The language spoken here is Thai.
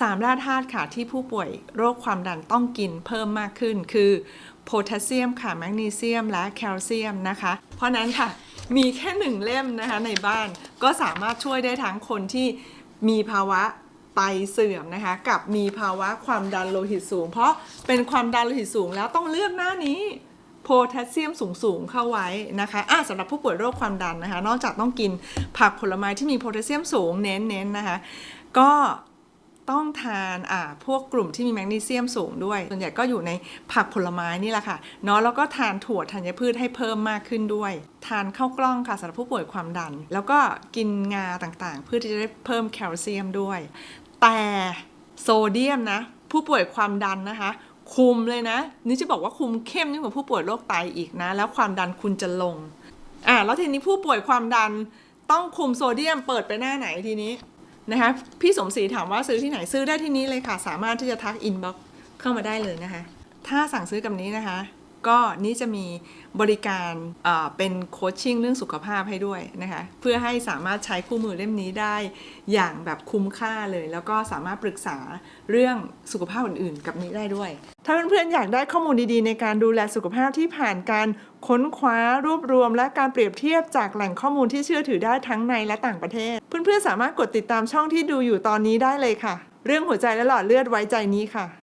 สามแร่ธาตุค่ะที่ผู้ป่วยโรคความดันต้องกินเพิ่มมากขึ้น คือโพแทสเซียมค่ะแมกนีเซียมและแคลเซียมนะคะ เพราะนั้นค่ะมีแค่หนึ่งเล่มนะคะในบ้านก็สามารถช่วยได้ทั้งคนที่มีภาวะไตเสื่อมนะคะ กับมีภาวะความดันโลหิตสูง เพราะเป็นความดันโลหิตสูงแล้วต้องเลือกหน้านี้โพแทสเซียมสูงๆเข้าไว้นะคะอะสำหรับผู้ป่วยโรคความดันนะคะ นอกจากต้องกินผักผลไม้ที่มีโพแทสเซียมสูงเน้นๆนะคะ ก็ ต้องทานอ่าพวกกลุ่มที่มีแมกนีเซียมสูงด้วย ส่วนใหญ่ก็อยู่ในผักผลไม้นี่แหละค่ะเนาะแล้วก็ทานถั่วธัญพืชให้เพิ่มมากขึ้นด้วย ทานข้าวกล้องค่ะสำหรับผู้ป่วยความดัน แล้วก็กินงาต่างๆ เพื่อที่จะได้เพิ่มแคลเซียมด้วย แต่โซเดียมนะ ผู้ป่วยความดันนะคะ คุมเลยนะ นี่จะบอกว่าคุมเข้มยิ่งกว่าผู้ป่วยโรคไตอีกนะ แล้วความดันคุณจะลงอ่าแล้วทีนี้ผู้ป่วยความดันต้องคุมโซเดียมเปิดไปหน้าไหนทีนี้ นะคะพี่สมศรีถามว่าซื้อที่ไหนซื้อได้ที่นี้เลยค่ะ สามารถที่จะทักอินบ็อกเข้ามาได้เลยนะคะ ถ้าสั่งซื้อกับนี้นะคะ ก็นี่จะมีบริการเป็นโคชชิ่งเรื่องสุขภาพให้ด้วยนะคะเพื่อให้สามารถใช้คู่มือเล่มนี้ได้อย่างแบบคุ้มค่าเลย แล้วก็สามารถปรึกษาเรื่องสุขภาพอื่นๆ กับนี้ได้ด้วย ถ้าเพื่อนๆอยากได้ข้อมูลดีๆ ในการดูแลสุขภาพที่ผ่านการค้นคว้ารวบรวม และการเปรียบเทียบจากแหล่งข้อมูลที่เชื่อถือได้ทั้งในและต่างประเทศ เพื่อนๆสามารถกดติดตามช่องที่ดูอยู่ตอนนี้ได้เลยค่ะ เรื่องหัวใจและหลอดเลือดไว้ใจนี้ค่ะ